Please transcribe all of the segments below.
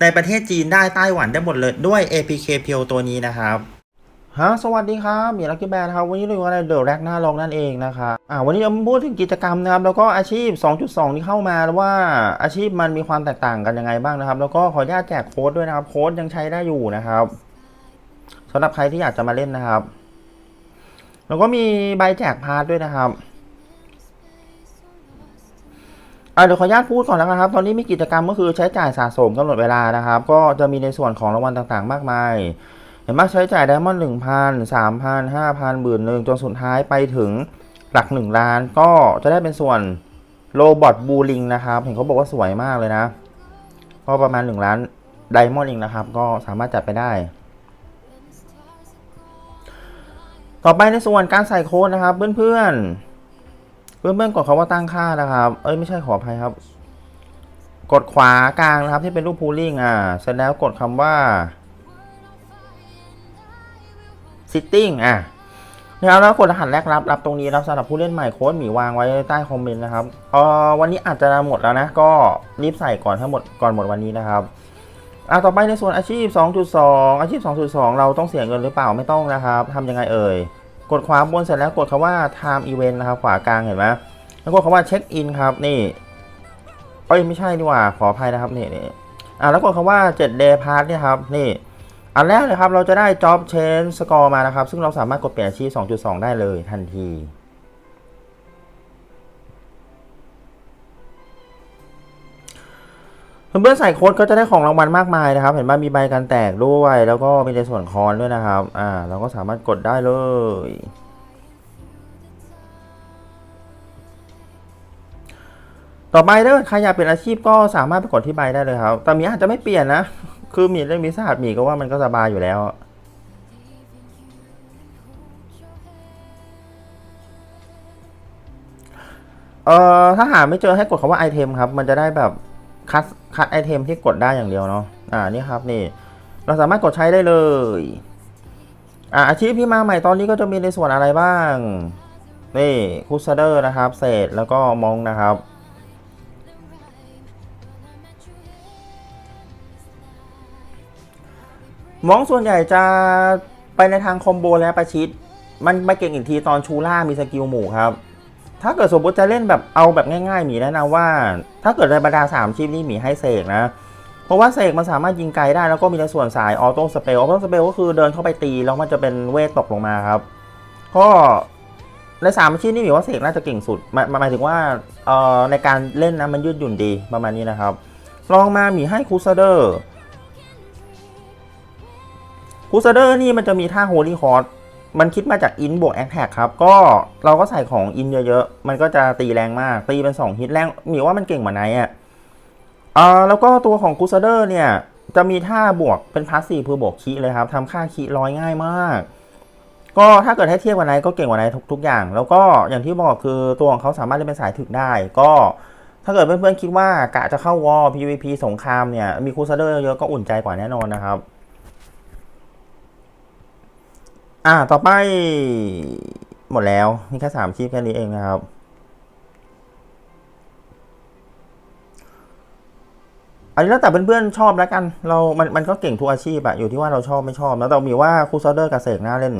ในประเทศจีนได้ไต้หวันได้หมดเลยด้วย APK เพียวตัวนี้นะครับฮะสวัสดีครับมีลักกี้แบร์นครับ วันนี้เราอยู่ในเดอะแร็กหน้าลองนั่นเองนะครับอ่าวันนี้เราพูดถึงกิจกรรมนะครับ แล้วก็อาชีพ 2.2 ที่เข้ามาแล้วว่าอาชีพมันมีความแตกต่างกันยังไงบ้างนะครับ แล้วก็ขออนุญาตแจกโค้ดด้วยนะครับ โค้ดยังใช้ได้อยู่นะครับสำหรับใครที่อยากจะมาเล่นนะครับ แล้วก็มีใบแจกพาร์ทด้วยนะครับ เดี๋ยวขออนุญาตพูดก่อนแล้วกันครับ ตอนนี้มีกิจกรรมก็คือใช้จ่ายสะสมกำหนดเวลานะครับ ก็จะมีในส่วนของรางวัลต่างๆ มากมาย เห็นไหมใช้จ่ายไดมอนด์หนึ่งพันสามพันห้าพันหมื่นหนึ่งจนสุดท้ายไปถึงหลักหนึ่งล้าน ก็จะได้เป็นส่วนโรบอทบูลิงนะครับ เห็นเขาบอกว่าสวยมากเลยนะก็ประมาณหนึ่งล้านไดมอนด์เองนะครับ ก็สามารถจัดไปได้ต่อไปในส่วนการใส่โค้ดนะครับเพื่อนๆ เพื่อนเพื่อนๆกดคำว่าตั้งค่านะครับ เอ้ยไม่ใช่ขออภัยครับ กดขวากลางนะครับที่เป็นรูปพูลิงอ่าเสร็จแล้วกดคำว่า sitting อะเนี่ยแล้วกดรหัสแรกรับ รับตรงนี้รับสำหรับผู้เล่นใหม่โค้ดหมีวางไว้ใต้คอมเมนต์นะครับเออวันนี้อาจจะหมดแล้วนะ ก็รีบใส่ก่อนถ้าหมดก่อนหมดวันนี้นะครับอะต่อไปในส่วนอาชีพ 2.2 อาชีพ 2.2 เราต้องเสียเงินหรือเปล่าไม่ต้องนะครับทำยังไงเอ่ย กดขวาบนเสร็จแล้วกดคำว่า time event นะครับ ขวากลางเห็นไหมแล้วกดคำว่า check in ครับนี่เอ้ยไม่ใช่ดีกว่าขออภัยนะครับนี่นี่อะแล้วกดคำว่า7 day pass เนี่ยครับนี่อันแรกเลยครับเราจะได้ job change score มานะครับ ซึ่งเราสามารถกดเปลี่ยนอาชีพ2.2 ได้เลยทันที เพื่อนๆใส่โค้ดก็จะได้ของรางวัลมากมายนะครับ เห็นว่ามีใบกันแตกด้วย แล้วก็มีในส่วนคอนด้วยนะครับ อ่า เราก็สามารถกดได้เลยต่อไปถ้าใครอยากเปลี่ยนอาชีพก็สามารถไปกดที่ใบได้เลยครับ แต่มีอาจจะไม่เปลี่ยนนะ คือมีเล่นวิสาหมีก็ว่ามันก็สบายอยู่แล้ว เอ่อถ้าหาไม่เจอให้กดคำว่าไอเทมครับ มันจะได้แบบคัด คัดไอเทมที่กดได้อย่างเดียวเนาะอ่านี่ครับนี่เราสามารถกดใช้ได้เลยอ่าอาชีพที่มาใหม่ตอนนี้ก็จะมีในส่วนอะไรบ้างนี่คูซเดอร์นะครับเศษแล้วก็มองนะครับมองส่วนใหญ่จะไปในทางคอมโบและประชิด มันมาเก่งอีกทีตอนชูล่ามีสกิลหมู่ครับ ถ้าเกิดสมมติจะเล่นแบบเอาแบบง่ายๆหมีแนะนำว่า ถ้าเกิดในบรรดาสามชีพนี้หมีให้เสกนะ เพราะว่าเสกมันสามารถยิงไกลได้แล้วก็มีในส่วนสายออโต้สเปลออโต้สเปลก็คือเดินเข้าไปตีแล้วมันจะเป็นเวทตกลงมาครับ ก็ในสามชีพนี่หมีว่าเสกน่าจะเก่งสุดหมายหมายถึงว่าเอ่อในการเล่นนะมันยืดหยุ่นดีประมาณนี้นะครับลองมาหมีให้คูซเดอร์คูซเดอร์นี่มันจะมีท่าโฮลี่คอร์ มันคิดมาจากอินบวกแอคแท็กครับ ก็เราก็ใส่ของอินเยอะๆ มันก็จะตีแรงมาก ตีเป็น 2 ฮิตแรงมีว่ามันเก่งเหมือนไนอะอ่าแล้วก็ตัวของคูซเดอร์เนี่ย จะมีท่าบวกเป็นพาสซีฟคือบวกคีเลยครับทำค่าคีร้อยง่ายมาก ก็ถ้าเกิดให้เทียบกับไนก็เก่งกว่าไนทุกทุกอย่าง แล้วก็อย่างที่บอกคือตัวของเขาสามารถเล่นเป็นสายถึกได้ ก็ถ้าเกิดเพื่อนๆคิดว่ากะจะเข้าวอล PVP สงครามเนี่ยมีคูซเดอร์เยอะก็อุ่นใจกว่าแน่นอนนะครับ อ่า ต่อไป หมดแล้ว มีแค่สามชีพแค่นี้เองนะครับ อันนี้แล้วแต่เพื่อนๆชอบแล้วกัน เรา มัน มันก็เก่งทุกอาชีพอะอยู่ที่ว่าเราชอบไม่ชอบ แล้วแต่มีว่าคูซอเดอร์กับเสกหน่าเล่น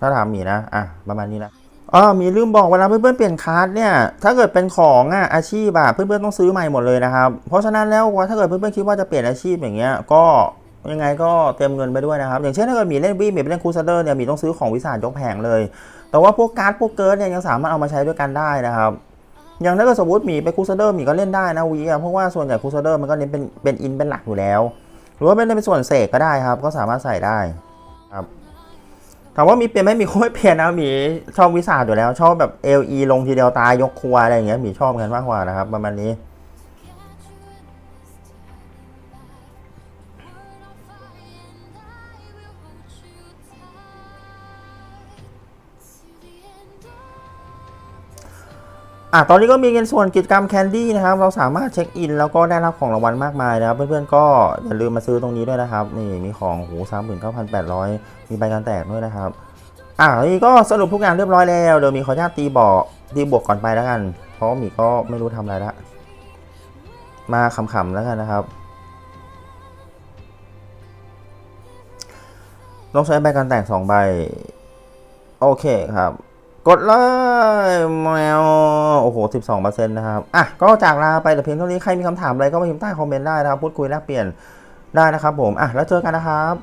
ถ้าถามมีนะ อะ ประมาณนี้นะอ๋อมีลืมบอกเวลาเพื่อนๆเปลี่ยนคาร์ดเนี่ย ถ้าเกิดเป็นของอะอาชีพอะเพื่อนๆต้องซื้อใหม่หมดเลยนะครับ เพราะฉะนั้นแล้วว่าถ้าเกิดเพื่อนๆคิดว่าจะเปลี่ยนอาชีพอย่างเงี้ย ก็ ยังไงก็เตรียมเงินไปด้วยนะครับ อย่างเช่นถ้าเกิดมีเล่นบี้มีไปเล่นคูซเดอร์เนี่ยมีต้องซื้อของวิสาจยกแผงเลย แต่ว่าพวกการ์ดพวกเกิร์ดเนี่ยยังสามารถเอามาใช้ด้วยกันได้นะครับอย่างถ้าเกิดสมมติมีไปคูซเดอร์มีก็เล่นได้นะวีเพราะว่าส่วนใหญ่คูซเดอร์มันก็เน้นเป็นเป็นอินเป็นหลักอยู่แล้ว หรือว่าเป็นเป็นส่วนเสกก็ได้ครับ ก็สามารถใส่ได้ครับถามว่ามีเปลี่ยนไหมมีคงไม่เปลี่ยนนะมีชอบวิสาอยู่แล้ว ชอบแบบเอลีลงทีเดียวตายยกครัวอะไรอย่างเงี้ยมีชอบกันมากกว่านะครับประมาณนี้ อะตอนนี้ก็มีเงินส่วนกิจกรรมแคนดี้นะครับ เราสามารถเช็คอิน แล้วก็ได้รับของรางวัลมากมายนะครับ เพื่อนๆก็อย่าลืมมาซื้อตรงนี้ด้วยนะครับ นี่มีของโหสามหมื่นเก้าพันแปดร้อยมีใบการแตกด้วยนะครับ อะนี่ก็สรุปทุกอย่างเรียบร้อยแล้ว เดี๋ยวมีขออนุญาตตีบอกตีบวกก่อนไปแล้วกัน เพราะมีก็ไม่รู้ทำอะไรละ มาขำๆแล้วกันนะครับต้องใช้ใบการแตกสองใบ โอเคครับ กดเลยแมวโอ้โห 12%นะครับ อะ ก็จากลาไปแต่เพียงเท่านี้ ใครมีคำถามอะไรก็มาพิมพ์ใต้คอมเมนต์ได้นะครับ พูดคุยแลกเปลี่ยนได้นะครับผม อะ แล้วเจอกันนะครับ